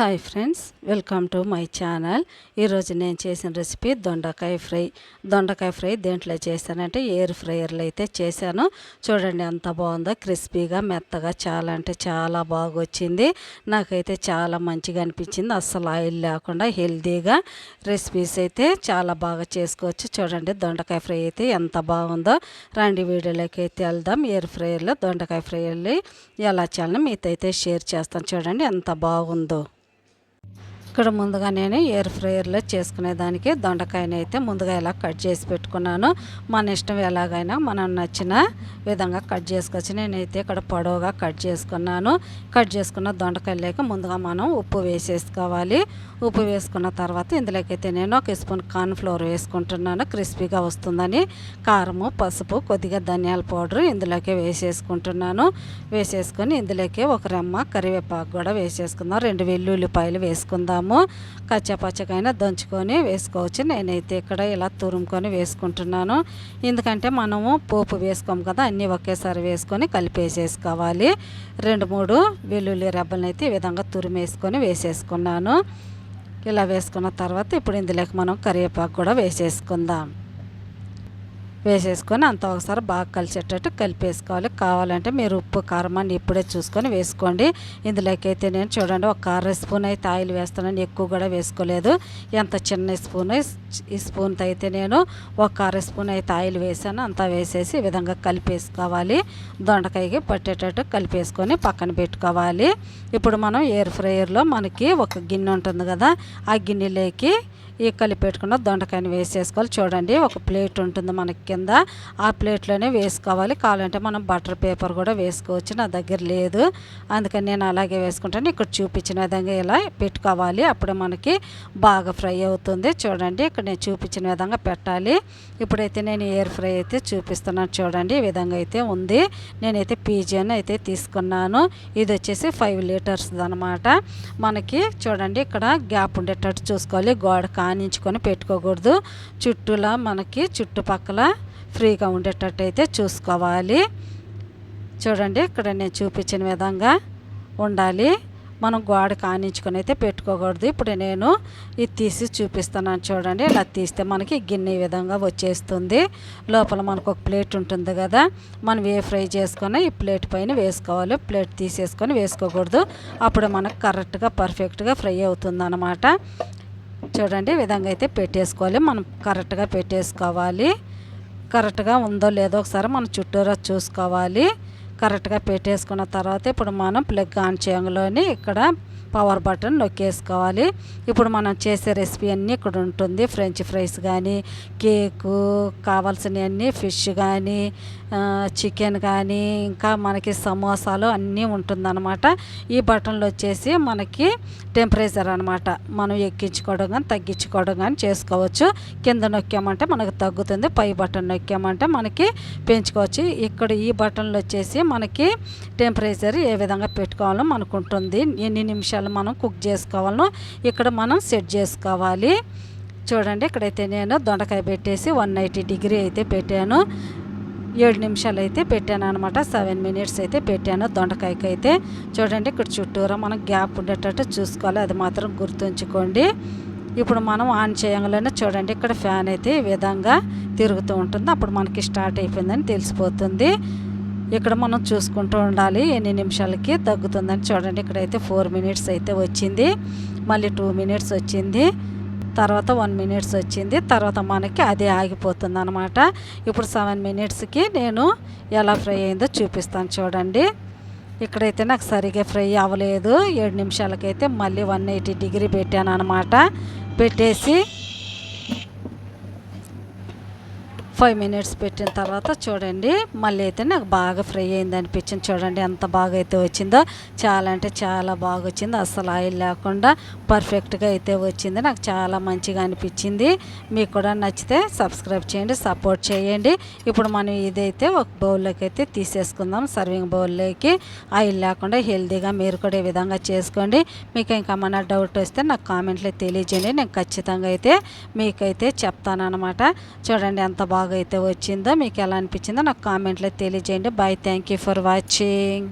Hi friends welcome to my channel. ఈరోజు నేను చేసిన రెసిపీ దొండకాయ ఫ్రై. దొండకాయ ఫ్రై దేంట్లో చేశానంటే ఎయిర్ ఫ్రైయర్లో అయితే చేశాను. చూడండి ఎంత బాగుందో క్రిస్పీగా మెత్తగా చాలా అంటే చాలా బాగా వచ్చింది నాకైతే చాలా మంచిగా అనిపించింది. అస్సలు ఆయిల్ లేకుండా హెల్తీగా రెసిపీస్ అయితే చాలా బాగా చేసుకోవచ్చు. చూడండి దొండకాయ ఫ్రై అయితే ఎంత బాగుందో. రండి వీడియోలోకి అయితే వెళ్దాం. ఎయిర్ ఫ్రైయర్లో దొండకాయ ఫ్రై ఎలా చేయాలని మీతో అయితే షేర్ చేస్తాను. చూడండి ఎంత బాగుందో. ఇక్కడ ముందుగా నేను ఎయిర్ ఫ్రైయర్లో చేసుకునేదానికి దొండకాయని అయితే ముందుగా ఇలా కట్ చేసి పెట్టుకున్నాను. మన ఇష్టం ఎలాగైనా మనం నచ్చిన విధంగా కట్ చేసుకోవచ్చు. నేనైతే ఇక్కడ పొడవుగా కట్ చేసుకున్నాను. కట్ చేసుకున్న దొండకాయలేక ముందుగా మనం ఉప్పు వేసేసుకోవాలి. ఉప్పు వేసుకున్న తర్వాత ఇందులోకైతే నేను ఒక స్పూన్ కార్న్ ఫ్లోర్ వేసుకుంటున్నాను. క్రిస్పీగా వస్తుందని. కారము పసుపు కొద్దిగా ధనియాల పౌడర్ ఇందులోకి వేసేసుకుంటున్నాను. వేసేసుకొని ఇందులోకి ఒక రెమ్మ కరివేపాకు కూడా వేసేసుకుందాం. రెండు వెల్లుల్లిపాయలు వేసుకుందాము. కచ్చపచ్చకైనా దంచుకొని వేసుకోవచ్చు. నేనైతే ఇక్కడ ఇలా తురుముకొని వేసుకుంటున్నాను. ఎందుకంటే మనము పోపు వేసుకోము కదా అన్నీ ఒకేసారి వేసుకొని కలిపేసేసుకోవాలి. రెండు మూడు వెల్లుల్లి రెబ్బలను అయితే ఈ విధంగా తురిమేసుకొని వేసేసుకున్నాను. ఇలా వేసుకున్న తర్వాత ఇప్పుడు ఇందులోకి మనం కరివేపాకు కూడా వేసేసుకుందాం. వేసేసుకొని అంత ఒకసారి బాగా కలిసేటట్టు కలిపేసుకోవాలి. కావాలంటే మీరు ఉప్పు కారం అని ఇప్పుడే చూసుకొని వేసుకోండి. ఇందులోకి అయితే నేను చూడండి ఒక అర స్పూన్ అయితే ఆయిల్ వేస్తానని ఎక్కువ కూడా వేసుకోలేదు. ఎంత చిన్న స్పూన్ ఈ స్పూన్తో అయితే నేను ఒక అర స్పూన్ అయితే ఆయిల్ వేసాను. అంతా వేసేసి ఈ విధంగా కలిపేసుకోవాలి. దొండకాయకి పట్టేటట్టు కలిపేసుకొని పక్కన పెట్టుకోవాలి. ఇప్పుడు మనం ఎయిర్ ఫ్రయర్లో మనకి ఒక గిన్నె ఉంటుంది కదా ఆ గిన్నెలోకి ఈ కలిపెట్టుకున్న దొండకాయని వేసేసుకోవాలి. చూడండి ఒక ప్లేట్ ఉంటుంది మనకి కింద. ఆ ప్లేట్లోనే వేసుకోవాలి. కావాలంటే మనం బటర్ పేపర్ కూడా వేసుకోవచ్చు. నా దగ్గర లేదు. అందుకని నేను అలాగే వేసుకుంటాను. ఇక్కడ చూపించిన విధంగా ఇలా పెట్టుకోవాలి. అప్పుడు మనకి బాగా ఫ్రై అవుతుంది. చూడండి ఇక్కడ నేను చూపించిన విధంగా పెట్టాలి. ఇప్పుడైతే నేను ఎయిర్ ఫ్రై అయితే చూపిస్తున్నాను. చూడండి ఈ విధంగా అయితే ఉంది. నేనైతే పీజీని అయితే తీసుకున్నాను. ఇది వచ్చేసి ఫైవ్ లీటర్స్ అనమాట మనకి చూడండి ఇక్కడ గ్యాప్ ఉండేటట్టు చూసుకోవాలి. గోడ కానించుకొని పెట్టుకోకూడదు. చుట్టూలా మనకి చుట్టుపక్కల ఫ్రీగా ఉండేటట్టు అయితే చూసుకోవాలి. చూడండి ఇక్కడ నేను చూపించిన విధంగా ఉండాలి. మనం గోడ కానించుకొని అయితే పెట్టుకోకూడదు. ఇప్పుడు నేను ఇది తీసి చూపిస్తున్నాను చూడండి. ఇలా తీస్తే మనకి గిన్నె విధంగా వచ్చేస్తుంది. లోపల మనకు ఒక ప్లేట్ ఉంటుంది కదా మనం ఏ ఫ్రై చేసుకొని ఈ ప్లేట్ పైన వేసుకోవాలి. ప్లేట్ తీసేసుకొని వేసుకోకూడదు. అప్పుడు మనకు కరెక్ట్గా పర్ఫెక్ట్గా ఫ్రై అవుతుంది అన్నమాట చూడండి విధంగా అయితే పెట్టేసుకోవాలి. మనం కరెక్ట్గా పెట్టేసుకోవాలి. కరెక్ట్గా ఉందో లేదో ఒకసారి మనం చుట్టూరా చూసుకోవాలి. కరెక్ట్గా పెట్టేసుకున్న తర్వాత ఇప్పుడు మనం ప్లగ్ ఆన్ చేయంలోని ఇక్కడ పవర్ బటన్ నొక్కేసుకోవాలి. ఇప్పుడు మనం చేసే రెసిపీ అన్నీ ఇక్కడ ఉంటుంది. ఫ్రెంచ్ ఫ్రైస్ కానీ కేకు కావాల్సినవన్నీ ఫిష్ కానీ చికెన్ కానీ ఇంకా మనకి సమోసాలు అన్నీ ఉంటుందన్నమాట. ఈ బటన్లు వచ్చేసి మనకి టెంపరేచర్ అనమాట మనం ఎక్కించుకోవడం కానీ తగ్గించుకోవడం కానీ చేసుకోవచ్చు. కింద నొక్కామంటే మనకు తగ్గుతుంది. పై బటన్ నొక్కామంటే మనకి పెంచుకోవచ్చు. ఇక్కడ ఈ బటన్లు వచ్చేసి మనకి టెంపరేచర్ ఏ విధంగా పెట్టుకోవాలో మనకు ఉంటుంది ఎన్ని నిమిషాలు మనం కుక్ చేసుకోవాలో ఇక్కడ మనం సెట్ చేసుకోవాలి. చూడండి ఇక్కడైతే నేను దొండకాయ పెట్టేసి వన్ ఎయిటీ డిగ్రీ అయితే పెట్టాను. ఏడు నిమిషాలు అయితే పెట్టాను అనమాట సెవెన్ మినిట్స్ అయితే పెట్టాను దొండకాయకి అయితే చూడండి ఇక్కడ చుట్టూరా మనం గ్యాప్ ఉండేటట్టు చూసుకోవాలి. అది మాత్రం గుర్తుంచుకోండి. ఇప్పుడు మనం ఆన్ చేయగలనే చూడండి ఇక్కడ ఫ్యాన్ అయితే ఈ విధంగా తిరుగుతూ ఉంటుంది. అప్పుడు మనకి స్టార్ట్ అయిపోయిందని తెలిసిపోతుంది. ఇక్కడ మనం చూసుకుంటూ ఉండాలి. ఎన్ని నిమిషాలకి తగ్గుతుందని చూడండి. ఇక్కడైతే ఫోర్ మినిట్స్ అయితే వచ్చింది. మళ్ళీ టూ మినిట్స్ వచ్చింది. తర్వాత వన్ మినిట్స్ వచ్చింది. తర్వాత మనకి అదే ఆగిపోతుంది అనమాట ఇప్పుడు సెవెన్ మినిట్స్కి నేను ఎలా ఫ్రై అయిందో చూపిస్తాను చూడండి. ఇక్కడైతే నాకు సరిగా ఫ్రై అవ్వలేదు. ఏడు నిమిషాలకైతే మళ్ళీ వన్ ఎయిటీ డిగ్రీ పెట్టాను అనమాట పెట్టేసి ఫైవ్ మినిట్స్ పెట్టిన తర్వాత చూడండి మళ్ళీ అయితే నాకు బాగా ఫ్రై అయింది అనిపించింది. చూడండి ఎంత బాగా అయితే వచ్చిందో. చాలా అంటే చాలా బాగా వచ్చింది. అసలు ఆయిల్ లేకుండా పర్ఫెక్ట్గా అయితే వచ్చింది. నాకు చాలా మంచిగా అనిపించింది. మీకు కూడా నచ్చితే సబ్స్క్రైబ్ చేయండి సపోర్ట్ చేయండి. ఇప్పుడు మనం ఇదైతే ఒక బౌల్లోకి అయితే తీసేసుకుందాం. సర్వింగ్ బౌల్లోకి ఆయిల్ లేకుండా హెల్తీగా మీరు కూడా ఈ విధంగా చేసుకోండి. మీకు ఇంకా మన డౌట్ వస్తే నాకు కామెంట్లో తెలియజేయండి. నేను ఖచ్చితంగా అయితే మీకైతే చెప్తాను అనమాట చూడండి ఎంత బాగా అయితే వచ్చిందో? మీకు ఎలా అనిపించిందో? నాకు కామెంట్లో తెలియజేయండి. Bye thank you for watching